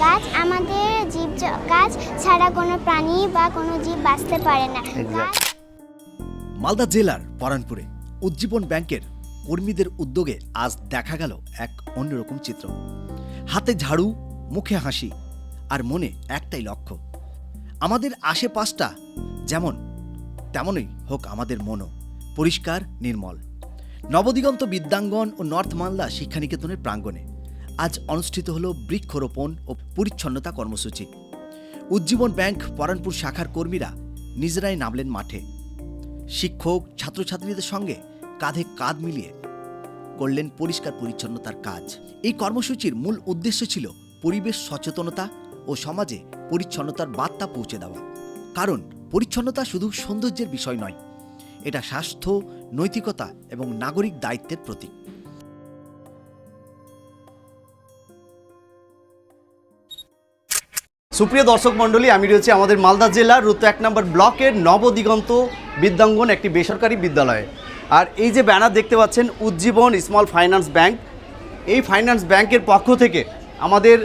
গাছ আমাদের জীব গাছ ছাড়া কোনো প্রাণী বা কোনো জীব বাঁচতে পারে না। মালদা জেলার পরানপুরে উজ্জীবন ব্যাংকের কর্মীদের উদ্যোগে আজ দেখা গেল এক অন্যরকম চিত্র। হাতে ঝাড়ু মুখে হাসি আর মনে একটাই লক্ষ্য। আমাদের আশেপাশটা যেমন তেমনই হোক আমাদের মনও পরিষ্কার নির্মল। নবদিগন্ত বিদ্যাঙ্গন ও নর্থ মালদা শিক্ষানিকেতনের প্রাঙ্গণে আজ অনুষ্ঠিত হল বৃক্ষরোপণ ও পরিচ্ছন্নতা কর্মসূচি। উজ্জীবন ব্যাংক পরানপুর শাখার কর্মীরা নিজেরাই নামলেন মাঠে। শিক্ষক, ছাত্রছাত্রীদের সঙ্গে কাঁধে কাঁধ মিলিয়ে করলেন পরিষ্কার পরিচ্ছন্নতার কাজ। এই কর্মসূচির মূল উদ্দেশ্য ছিল পরিবেশ সচেতনতা ও সমাজে পরিচ্ছন্নতার বার্তা পৌঁছে দেওয়া। কারণ পরিচ্ছন্নতা শুধু সৌন্দর্যের বিষয় নয়, এটা স্বাস্থ্য, নৈতিকতা এবং নাগরিক দায়িত্বের প্রতীক। সুপ্রিয় দর্শক মণ্ডলী, আমি রয়েছি আমাদের মালদা জেলার রুত এক নম্বর ব্লকের নবদিগন্ত বিদ্যাঙ্গন একটি বেসরকারি বিদ্যালয়ে। আর এই যে ব্যানার দেখতে পাচ্ছেন, উজ্জীবন স্মল ফাইন্যান্স ব্যাংক, এই ফাইন্যান্স ব্যাংকের পক্ষ থেকে আমাদের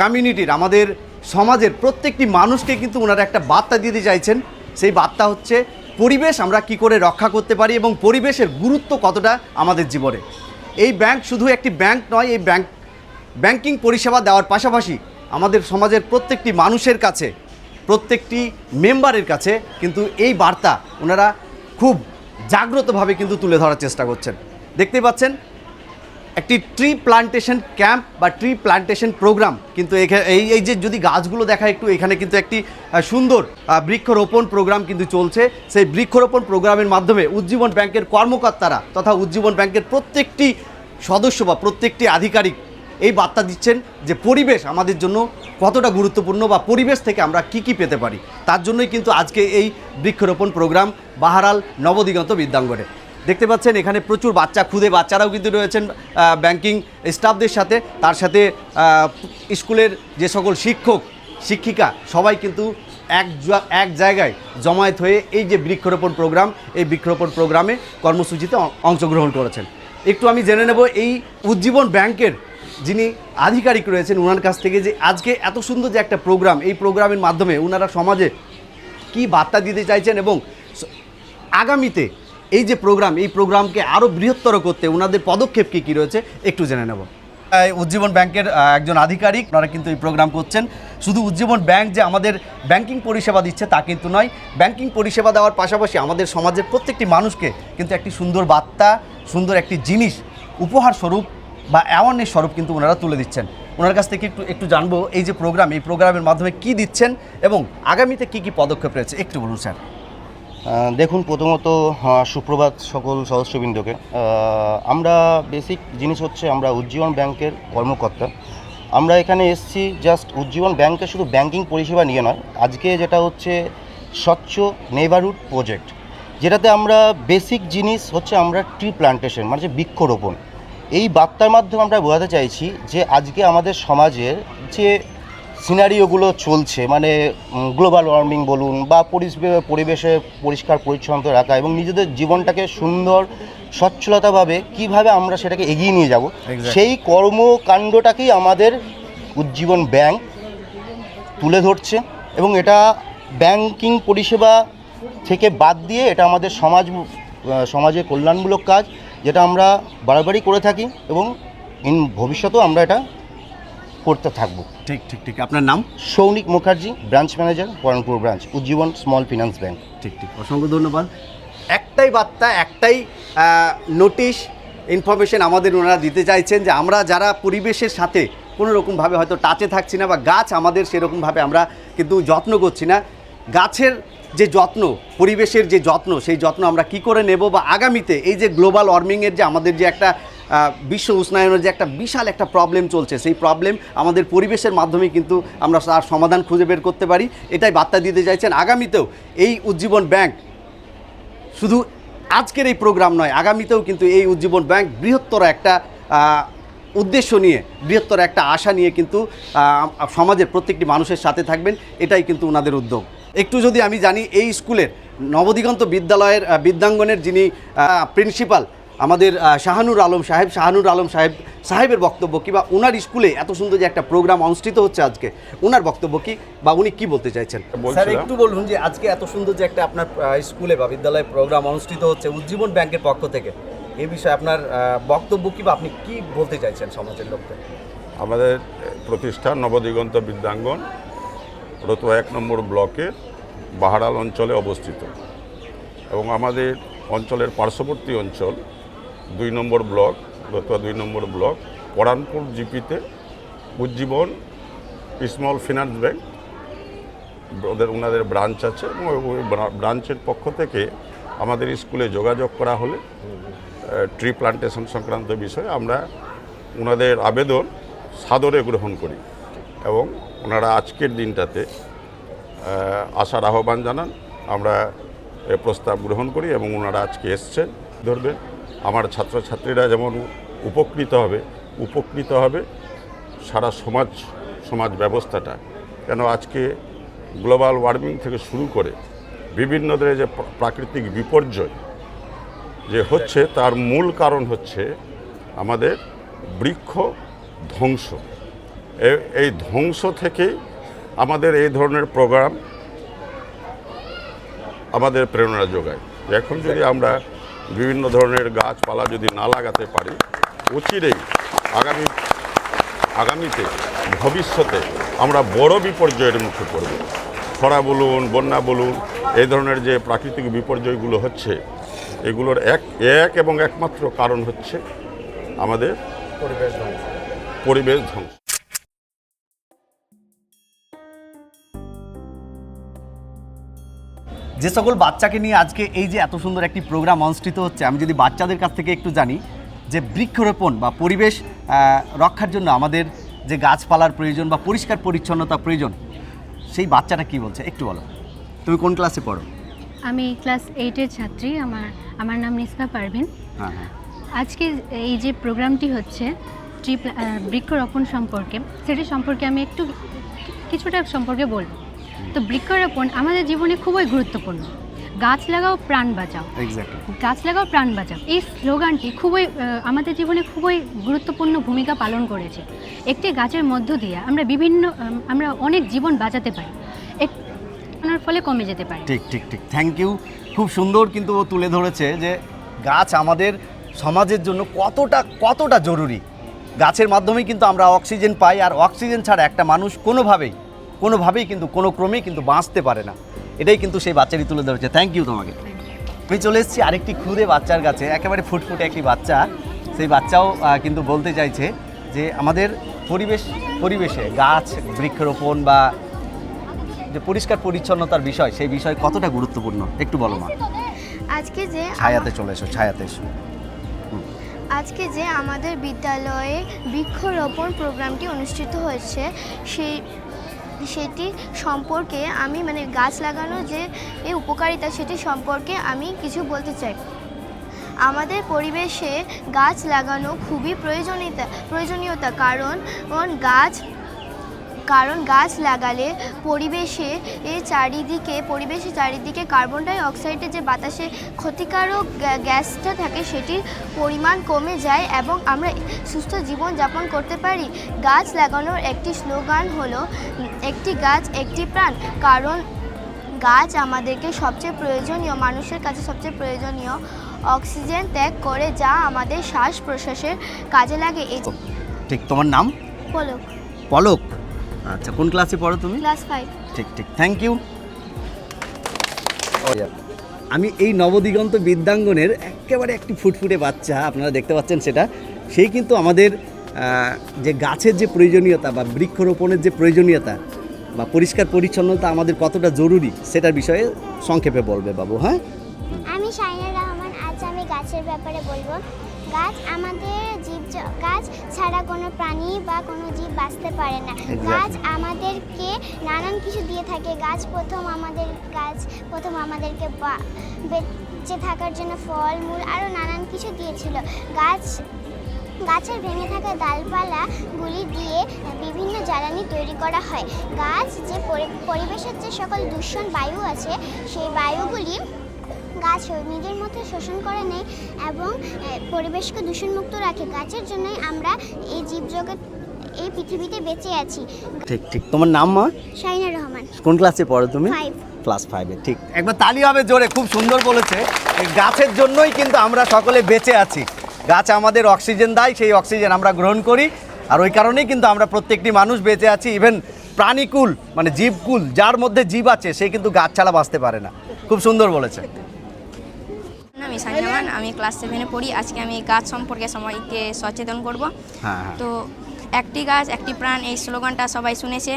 কমিউনিটির, আমাদের সমাজের প্রত্যেকটি মানুষকে কিন্তু ওনারা একটা বার্তা দিতে চাইছেন। সেই বার্তা হচ্ছে, পরিবেশ আমরা কি করে রক্ষা করতে পারি এবং পরিবেশের গুরুত্ব কতটা আমাদের জীবনে? এই ব্যাংক শুধু একটি ব্যাংক নয়, এই ব্যাংক, ব্যাংকিং পরিষেবা দেওয়ার পাশাপাশি আমাদের সমাজের প্রত্যেকটি মানুষের কাছে, প্রত্যেকটি মেম্বারের কাছে কিন্তু এই বার্তা ওনারা খুব জাগ্রতভাবে কিন্তু তুলে ধরার চেষ্টা করছেন। দেখতে পাচ্ছেন, একটি ট্রি প্লান্টেশন ক্যাম্প বা ট্রি প্লান্টেশন প্রোগ্রাম কিন্তু এই এই যে যদি গাছগুলো দেখা একটু, এখানে কিন্তু একটি সুন্দর বৃক্ষরোপণ প্রোগ্রাম কিন্তু চলছে। সেই বৃক্ষরোপণ প্রোগ্রামের মাধ্যমে উজ্জীবন ব্যাংকের কর্মকর্তারা তথা উজ্জীবন ব্যাংকের প্রত্যেকটি সদস্য বা প্রত্যেকটি আধিকারিক এই বার্তা দিচ্ছেন যে পরিবেশ আমাদের জন্য কতটা গুরুত্বপূর্ণ বা পরিবেশ থেকে আমরা কি কি পেতে পারি। তার জন্যই কিন্তু আজকে এই বৃক্ষরোপণ প্রোগ্রাম বাহারাল নবদিগন্ত বিদ্যাঙ্গনে। দেখতে পাচ্ছেন, এখানে প্রচুর বাচ্চা, খুদে বাচ্চারাও কিন্তু রয়েছেন ব্যাংকিং স্টাফদের সাথে। তার সাথে স্কুলের যে সকল শিক্ষক, শিক্ষিকা, সবাই কিন্তু এক এক জায়গায় জমায়েত হয়ে এই যে বৃক্ষরোপণ প্রোগ্রাম, এই বৃক্ষরোপণ প্রোগ্রামে কর্মসূচিতে অংশগ্রহণ করেছেন। একটু আমি জেনে নেব, এই উজ্জীবন ব্যাংকের যিনি আধিকারিক রয়েছেন ওনার কাছ থেকে যে আজকে এত সুন্দর যে একটা প্রোগ্রাম, এই প্রোগ্রামের মাধ্যমে ওনারা সমাজে কি বার্তা দিতে চাইছেন এবং আগামীতে এই যে প্রোগ্রাম, এই প্রোগ্রামকে আরও বৃহত্তর করতে ওনাদের পদক্ষেপ কী কী রয়েছে একটু জেনে নেব। উজ্জীবন ব্যাংকের একজন আধিকারিক, ওনারা কিন্তু এই প্রোগ্রাম করছেন। শুধু উজ্জীবন ব্যাংক যে আমাদের ব্যাংকিং পরিষেবা দিচ্ছে তা কিন্তু নয়, ব্যাংকিং পরিষেবা দেওয়ার পাশাপাশি আমাদের সমাজের প্রত্যেকটি মানুষকে কিন্তু একটি সুন্দর বার্তা, সুন্দর একটি জিনিস উপহার স্বরূপ বা অ্যাওয়ারনেস স্বরূপ কিন্তু ওনারা তুলে দিচ্ছেন। ওনার কাছ থেকে একটু একটু জানব এই যে প্রোগ্রাম এই প্রোগ্রামের মাধ্যমে কি দিচ্ছেন এবং আগামীতে কি কি পদক্ষেপ রয়েছে? একটু বলুন, স্যার। দেখুন, প্রথমত সুপ্রভাত সকল সদস্যবৃন্দকে। আমরা বেসিক জিনিস হচ্ছে আমরা উজ্জীবন ব্যাংকের কর্মকর্তা। আমরা এখানে এসেছি জাস্ট উজ্জীবন ব্যাংকে শুধু ব্যাংকিং পরিষেবা নিয়ে নয়, আজকে যেটা হচ্ছে স্বচ্ছ নেবারহুড প্রজেক্ট যেটাতে আমরা বেসিক জিনিস হচ্ছে আমরা ট্রি প্লান্টেশন মানে বৃক্ষরোপণ। এই বার্তার মাধ্যমে আমরা বোঝাতে চাইছি যে আজকে আমাদের সমাজের যে সিনারিওগুলো চলছে মানে গ্লোবাল ওয়ার্মিং বলুন বা পরিবে- পরিবেশে পরিষ্কার পরিচ্ছন্ন রাখা এবং নিজেদের জীবনটাকে সুন্দর সচ্ছলতাভাবে কীভাবে আমরা সেটাকে এগিয়ে নিয়ে যাব সেই কর্মকাণ্ডটাকেই আমাদের উজ্জীবন ব্যাংক তুলে ধরছে এবং এটা ব্যাংকিং পরিষেবা থেকে বাদ দিয়ে এটা আমাদের সমাজ সমাজের কল্যাণমূলক কাজ। যেটা আমরা বারবারই করে থাকি এবং ইন ভবিষ্যতেও আমরা এটা করতে থাকব। ঠিক ঠিক ঠিক। আপনার নাম? Sounik Mukherjee branch manager Paranpur branch Ujjivan small finance bank ঠিক ঠিক। অসংখ্য ধন্যবাদ। একটাই বার্তা একটাই নোটিশ ইনফরমেশন আমাদের ওনারা দিতে চাইছেন যে আমরা যারা পরিবেশের সাথে কোনো রকমভাবে হয়তো টাচে থাকছি না বা গাছ আমাদের সেরকমভাবে আমরা কিন্তু যত্ন করছি না। গাছের যে যত্ন, পরিবেশের যে যত্ন, সেই যত্ন আমরা কি করে নেব বা আগামীতে এই যে গ্লোবাল ওয়ার্মিংয়ের যে আমাদের যে একটা বিশ্ব উষ্ণায়নের যে একটা বিশাল একটা প্রবলেম চলছে, সেই প্রবলেম আমাদের পরিবেশের মাধ্যমে কিন্তু আমরা তার সমাধান খুঁজে বের করতে পারি। এটাই বার্তা দিতে চাইছেন। আগামীতেও এই উজ্জীবন ব্যাংক শুধু আজকের এই প্রোগ্রাম নয়, আগামীতেও কিন্তু এই উজ্জীবন ব্যাংক বৃহত্তর একটা উদ্দেশ্য নিয়ে, বৃহত্তর একটা আশা নিয়ে কিন্তু সমাজের প্রত্যেকটি মানুষের সাথে থাকবেন। এটাই কিন্তু ওনাদের উদ্যোগ। একটু যদি আমি জানি এই স্কুলের নবদিগন্ত বিদ্যালয়ের বিদ্যাঙ্গনের যিনি প্রিন্সিপাল আমাদের শাহানুর আলম সাহেব শাহানুর আলম সাহেব সাহেবের বক্তব্য কি বা ওনার স্কুলে এত সুন্দর যে একটা প্রোগ্রাম অনুষ্ঠিত হচ্ছে আজকে ওনার বক্তব্য কি বা উনি কি বলতে চাইছেন? স্যার একটু বলুন যে আজকে এত সুন্দর যে একটা আপনার স্কুলে বা বিদ্যালয়ে প্রোগ্রাম অনুষ্ঠিত হচ্ছে উজ্জীবন ব্যাংকের পক্ষ থেকে। এ বিষয়ে আপনার বক্তব্য কি বা আপনি কি বলতে চাইছেন সমাজের লোককে আমাদের প্রতিষ্ঠান নবদিগন্ত বিদ্যাঙ্গন। রতুয়া এক নম্বর ব্লকের বাহারাল অঞ্চলে অবস্থিত। এবং আমাদের অঞ্চলের পার্শ্ববর্তী অঞ্চল দুই নম্বর ব্লক রতুয়া দুই নম্বর ব্লক, পরানপুর জিপিতে উজ্জীবন স্মল ফিনান্স ব্যাংক, ওদের ওনাদের ব্রাঞ্চ আছে, এবং ওই ব্রাঞ্চের পক্ষ থেকে আমাদের স্কুলে যোগাযোগ করা হলে ট্রি প্লান্টেশন সংক্রান্ত বিষয়ে আমরা ওনাদের আবেদন সাদরে গ্রহণ করি। এবং ওনারা আজকের দিনটাতে আসার আহ্বান জানান, আমরা প্রস্তাব গ্রহণ করি এবং ওনারা আজকে এসছেন। ধরবেন, আমার ছাত্রছাত্রীরা যেমন উপকৃত হবে উপকৃত হবে সারা সমাজ সমাজ ব্যবস্থাটা। কেন আজকে গ্লোবাল ওয়ার্মিং থেকে শুরু করে বিভিন্ন ধরনের যে প্রাকৃতিক বিপর্যয় যে হচ্ছে, তার মূল কারণ হচ্ছে আমাদের বৃক্ষ ধ্বংস। এই ধ্বংস থেকেই আমাদের এই ধরনের প্রোগ্রাম আমাদের প্রেরণা যোগায়। এখন যদি আমরা বিভিন্ন ধরনের গাছপালা যদি না লাগাতে পারি অচিরেই আগামী আগামীতে ভবিষ্যতে আমরা বড় বিপর্যয়ের মুখে পড়ব। খরা বলুন বন্যা বলুন এই ধরনের যে প্রাকৃতিক বিপর্যয়গুলো হচ্ছে এগুলোর এক এক এবং একমাত্র কারণ হচ্ছে আমাদের পরিবেশ ধ্বংস। পরিবেশ ধ্বংস। যে সকল বাচ্চাকে নিয়ে আজকে এই যে এত সুন্দর একটি প্রোগ্রাম অনুষ্ঠিত হচ্ছে আমি যদি বাচ্চাদের কাছ থেকে একটু জানি যে বৃক্ষরোপণ বা পরিবেশ রক্ষার জন্য আমাদের যে গাছপালার প্রয়োজন বা পরিষ্কার পরিচ্ছন্নতা প্রয়োজন সেই বাচ্চাটা কি বলছে? একটু বলো। তুমি কোন ক্লাসে পড়ো? আমি ক্লাস এইটের ছাত্রী আমার আমার নাম নিসবা পারভিন। হ্যাঁ হ্যাঁ। আজকে এই যে প্রোগ্রামটি হচ্ছে ট্রি বৃক্ষরোপণ সম্পর্কে সেটি সম্পর্কে আমি একটু কিছুটা সম্পর্কে বলব। তো বৃক্ষরোপণ আমাদের জীবনে খুবই গুরুত্বপূর্ণ। গাছ লাগাও প্রাণ বাঁচাও। গাছ লাগাও প্রাণ বাঁচাও। এই স্লোগানটি খুবই আমাদের জীবনে খুবই গুরুত্বপূর্ণ ভূমিকা পালন করেছে। একটি গাছের মধ্য দিয়ে আমরা বিভিন্ন আমরা অনেক জীবন বাঁচাতে পারি। ফলে কমে যেতে পারে। ঠিক ঠিক ঠিক। থ্যাংক ইউ খুব সুন্দর কিন্তু ও তুলে ধরেছে যে গাছ আমাদের সমাজের জন্য কতটা কতটা জরুরি। গাছের মাধ্যমেই কিন্তু আমরা অক্সিজেন পাই আর অক্সিজেন ছাড়া একটা মানুষ কোনোভাবেই কোনোভাবেই কিন্তু কোনো ক্রমেই কিন্তু বাঁচতে পারে না। এটাই কিন্তু সেই বাচ্চারই তুলে ধরেছে। থ্যাংক ইউ তোমাকে। আমি চলে এসেছি আরেকটি ক্ষুদে বাচ্চার কাছে। একেবারে ফুটফুটে একটি বাচ্চা। সেই বাচ্চাও কিন্তু বলতে চাইছে যে আমাদের পরিবেশ পরিবেশে গাছ বৃক্ষরোপণ বা যে পরিষ্কার পরিচ্ছন্নতার বিষয় সেই বিষয় কতটা গুরুত্বপূর্ণ? একটু বলো মা। আজকে যে ছায়াতে চলে এসো ছায়াতে এসো। আজকে যে আমাদের বিদ্যালয়ে বৃক্ষরোপণ প্রোগ্রামটি অনুষ্ঠিত হয়েছে সেই সেটি সম্পর্কে আমি মানে গাছ লাগানো যে উপকারিতা সেটি সম্পর্কে আমি কিছু বলতে চাই। আমাদের পরিবেশে গাছ লাগানো খুবই প্রয়োজনীয়তা। প্রয়োজনীয়তা কারণ গাছ কারণ গাছ লাগালে পরিবেশে এর চারিদিকে পরিবেশে চারিদিকে কার্বন ডাই অক্সাইডের যে বাতাসে ক্ষতিকারক গ্যা- গ্যাসটা থাকে সেটির পরিমাণ কমে যায় এবং আমরা সুস্থ জীবন যাপন করতে পারি। গাছ লাগানোর একটি স্লোগান হলো একটি গাছ একটি প্রাণ। কারণ গাছ আমাদেরকে সবচেয়ে প্রয়োজনীয় মানুষের কাছে সবচেয়ে প্রয়োজনীয় অক্সিজেন ত্যাগ করে যা আমাদের শ্বাস প্রশ্বাসের কাজে লাগে। ঠিক তোমার নাম? হলো পলক? আচ্ছা কোন ক্লাসে পড়ো তুমি? ক্লাস ফাইভ ঠিক ঠিক। থ্যাংক ইউ আমি এই নবদিগন্ত বিদ্যাঙ্গনের একেবারে একটি ফুটফুটে বাচ্চা আপনারা দেখতে পাচ্ছেন সেটা। সেই কিন্তু আমাদের যে গাছের যে প্রয়োজনীয়তা বা বৃক্ষরোপণের যে প্রয়োজনীয়তা বা পরিষ্কার পরিচ্ছন্নতা আমাদের কতটা জরুরি সেটার বিষয়ে সংক্ষেপে বলবে বাবু হ্যাঁ? আমি শাইনা রহমান আজ আমি গাছের ব্যাপারে বলব। গাছ আমাদের গাছ ছাড়া কোনো প্রাণী বা কোনো জীব বাঁচতে পারে না। গাছ আমাদেরকে নানান কিছু দিয়ে থাকে। গাছ প্রথম আমাদের গাছ প্রথম আমাদেরকে বেঁচে থাকার জন্য ফল মূল আরও নানান কিছু দিয়েছিল। গাছ গাছের ভেঙে থাকা ডালপালাগুলি দিয়ে বিভিন্ন জ্বালানি তৈরি করা হয়। গাছ যে পরি- পরিবেশের যে সকল দূষণ বায়ু আছে সেই বায়ুগুলি গাছ নিজের মতো শোষণ করে নেয় এবং পরিবেশকে দূষণমুক্ত রাখে। গাছের জন্যই আমরা এই জীবজগৎ এই পৃথিবীতে বেঁচে আছি। ঠিক ঠিক। তোমার নাম মা? শাহিনা রহমান। কোন ক্লাসে পড়ো তুমি? ক্লাস ফাইভে ঠিক। একবার তালি হবে জোরে খুব সুন্দর বলেছে। এই গাছের জন্যই কিন্তু আমরা সকলে বেঁচে আছি। গাছ আমাদের অক্সিজেন দেয় সেই অক্সিজেন আমরা গ্রহণ করি। আর ওই কারণেই কিন্তু আমরা প্রত্যেকটি মানুষ বেঁচে আছি। ইভেন প্রাণীকুল মানে জীবকুল যার মধ্যে জীব আছে সে কিন্তু গাছ ছাড়া বাঁচতে পারে না। খুব সুন্দর বলেছে। আমি সানজামান আমি ক্লাস সেভেনে পড়ি। আজকে আমি গাছ সম্পর্কে সবাইকে সচেতন করব। হ্যাঁ হ্যাঁ। তো একটি গাছ একটি প্রাণ এই স্লোগানটা সবাই শুনেছে।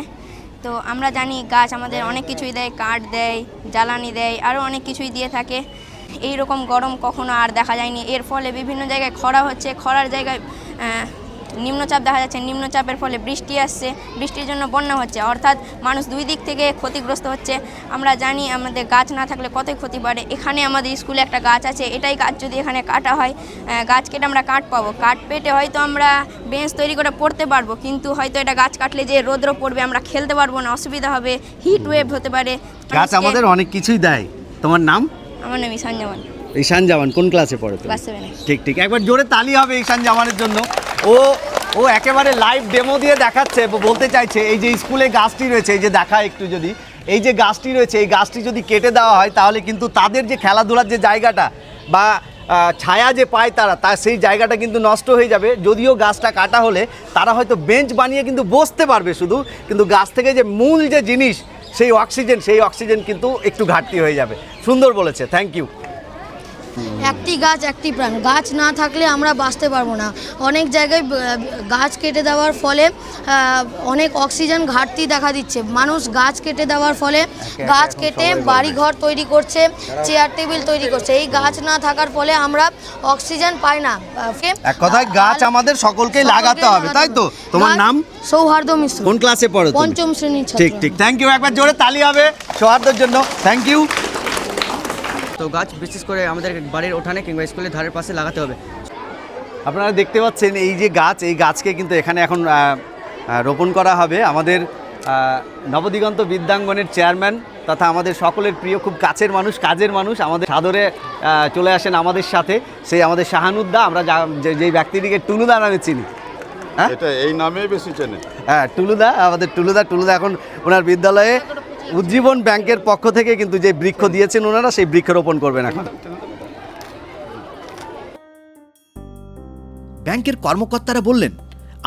তো আমরা জানি গাছ আমাদের অনেক কিছুই দেয় কাঠ দেয় জ্বালানি দেয় আরও অনেক কিছুই দিয়ে থাকে। এই রকম গরম কখনো আর দেখা যায়নি। এর ফলে বিভিন্ন জায়গায় খরা হচ্ছে। খরার জায়গায় নিম্নচাপ দেখা যাচ্ছে। নিম্নচাপের ফলে বৃষ্টি আসছে। বৃষ্টির জন্য বন্যা হচ্ছে। অর্থাৎ মানুষ দুই দিক থেকে ক্ষতিগ্রস্ত হচ্ছে। আমরা জানি আমাদের গাছ না থাকলে কতই ক্ষতি বাড়ে। এখানে আমাদের স্কুলে একটা গাছ আছে। এটাই গাছ যদি এখানে কাটা হয় গাছ কেটে আমরা কাঠ পাবো। কাঠ পেটে হয়তো আমরা বেঞ্চ তৈরি করে পড়তে পারব কিন্তু হয়তো এটা গাছ কাটলে যে রোদ্র পড়বে আমরা খেলতে পারব না। অসুবিধা হবে। হিট ওয়েভ হতে পারে। গাছ আমাদের অনেক কিছুই দেয়। তোমার নাম? আমার নাম ঈশান জামান। ঈশান জামান। কোন ক্লাসে পড়ো ঠিক ঠিক। একবার জোরে তালি হবে ঈশান জামানের জন্য। ও ও একেবারে লাইভ ডেমো দিয়ে দেখাচ্ছে, বলতে চাইছে, এই যে স্কুলে গাছটি রয়েছে, এই যে দেখা একটু যদি, এই যে গাছটি রয়েছে, এই গাছটি যদি কেটে দেওয়া হয়, তাহলে কিন্তু তাদের যে খেলাধুলার যে জায়গাটা বা ছায়া যে পায় তারা, তা সেই জায়গাটা কিন্তু নষ্ট হয়ে যাবে। যদিও গাছটা কাটা হলে, তারা হয়তো বেঞ্চ বানিয়ে কিন্তু বসতে পারবে শুধু, কিন্তু গাছ থেকে যে মূল যে জিনিস, সেই অক্সিজেন সেই অক্সিজেন কিন্তু একটু ঘাটতি হয়ে যাবে। সুন্দর বলেছে থ্যাংক ইউ একটি গাছ একটি প্রাণ। গাছ না থাকলে আমরা বাঁচতে পারব না। অনেক জায়গায় গাছ কেটে দেওয়ার ফলে অনেক অক্সিজেন ঘাটতি দেখা দিচ্ছে। মানুষ গাছ কেটে দেওয়ার ফলে গাছ কেটে বাড়ি ঘর তৈরি করছে চেয়ার টেবিল তৈরি করছে। এই গাছ না থাকার ফলে আমরা অক্সিজেন পাই না। এক কথায় গাছ আমাদের সকলকে লাগাতে হবে তাই তো? তোমার নাম? সৌহার্দ্য মিশ্র। কোন ক্লাসে পড়ো পঞ্চম ছাত্র ঠিক ঠিক। থ্যাংক ইউ একবার জোরে তালি হবে সৌহার্দ্যের জন্য। থ্যাংক ইউ তো গাছ বিশেষ করে আমাদের বাড়ির ওঠানে কিংবা স্কুলের ধারের পাশে লাগাতে হবে। আপনারা দেখতে পাচ্ছেন এই যে গাছ এই গাছকে কিন্তু এখানে এখন রোপণ করা হবে। আমাদের নবদিগন্ত বিদ্যাঙ্গনের চেয়ারম্যান তথা আমাদের সকলের প্রিয় খুব কাছের মানুষ কাজের মানুষ আমাদের সাদরে চলে আসেন আমাদের সাথে। সেই আমাদের শাহানুদ্দা আমরা যা- যে- যেই ব্যক্তিটিকে টুনুদা নামে চিনি। হ্যাঁ? এটা এই নামেই বেশি চেনে। হ্যাঁ টুলুদা আমাদের টুলুদা টুলুদা এখন ওনার বিদ্যালয়ে উজ্জীবন ব্যাংকের পক্ষ থেকে কিন্তু যে বৃক্ষ দিয়েছেন ওনারা, সেই বৃক্ষরোপণ করবেন এখন। ব্যাংকের কর্মকর্তারা বললেন,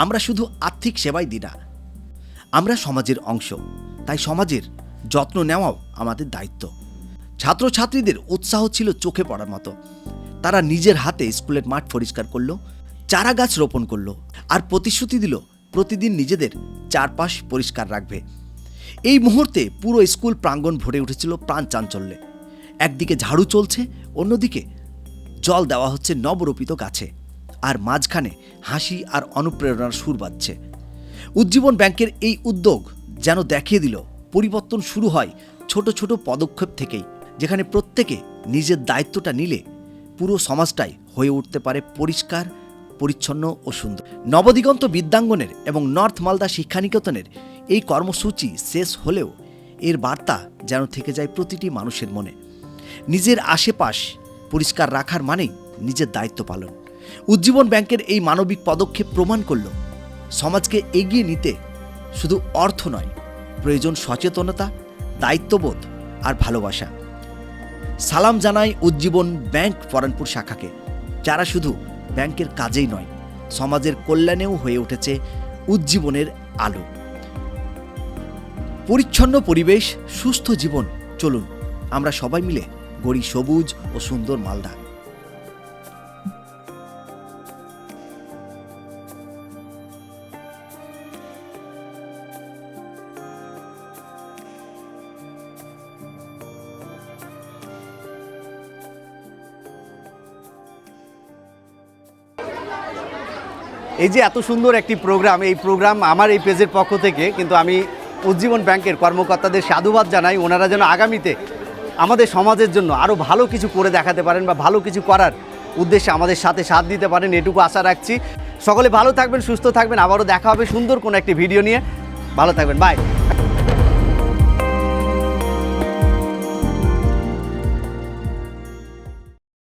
আমরা শুধু আর্থিক সেবাই দিই না, আমরা সমাজের অংশ। তাই সমাজের যত্ন নেওয়াও আমাদের দায়িত্ব। ছাত্রছাত্রীদের উৎসাহ ছিল চোখে পড়ার মতো। তারা নিজের হাতে স্কুলের মাঠ পরিষ্কার করল চারা গাছ রোপণ করল, আর প্রতিশ্রুতি দিল, প্রতিদিন নিজেদের চারপাশ পরিষ্কার রাখবে। এই মুহূর্তে পুরো স্কুল প্রাঙ্গণ ভরে উঠেছিল প্রাণ চাঞ্চল্যে। একদিকে ঝাড়ু চলছে, অন্যদিকে জল দেওয়া হচ্ছে নবরোপিত গাছে। আর মাঝখানে হাসি আর অনুপ্রেরণার সুর বাজছে। উজ্জীবন ব্যাংকের এই উদ্যোগ যেন দেখিয়ে দিল, পরিবর্তন শুরু হয় ছোট ছোট পদক্ষেপ থেকেই, যেখানে প্রত্যেকে নিজের দায়িত্বটা নিলে পুরো সমাজটাই হয়ে উঠতে পারে পরিষ্কার পরিচ্ছন্ন ও সুন্দর। নবদিগন্ত বিদ্যাঙ্গনের এবং নর্থ মালদা শিক্ষানিকেতনের এই কর্মসূচি শেষ হলেও এর বার্তা যেন থেকে যায় প্রতিটি মানুষের মনে। নিজের আশেপাশ পরিষ্কার রাখার মানেই নিজের দায়িত্ব পালন। উজ্জীবন ব্যাংকের এই মানবিক পদক্ষেপ প্রমাণ করল, সমাজকে এগিয়ে নিতে শুধু অর্থ নয়, প্রয়োজন সচেতনতা, দায়িত্ববোধ আর ভালোবাসা। সালাম জানাই উজ্জীবন ব্যাংক পরানপুর শাখাকে, যারা শুধু ব্যাংকের কাজেই নয়, সমাজের কল্যাণেও হয়ে উঠেছে উজ্জীবনের আলো। পরিচ্ছন্ন পরিবেশ, সুস্থ জীবন, চলুন আমরা সবাই মিলে গড়ি সবুজ ও সুন্দর মালদা। এই যে এত সুন্দর একটি প্রোগ্রাম এই প্রোগ্রাম আমার এই পেজের পক্ষ থেকে কিন্তু আমি উজ্জীবন ব্যাংকের কর্মকর্তাদের সাধুবাদ জানাই। ওনারা যেন আগামীতে আমাদের সমাজের জন্য আরও ভালো কিছু করে দেখাতে পারেন বা ভালো কিছু করার উদ্দেশ্যে আমাদের সাথে সাথ দিতে পারেন, এটুকু আশা রাখছি। সকলে ভালো থাকবেন, সুস্থ থাকবেন। আবারও দেখা হবে সুন্দর কোনো একটি ভিডিও নিয়ে। ভালো থাকবেন বাই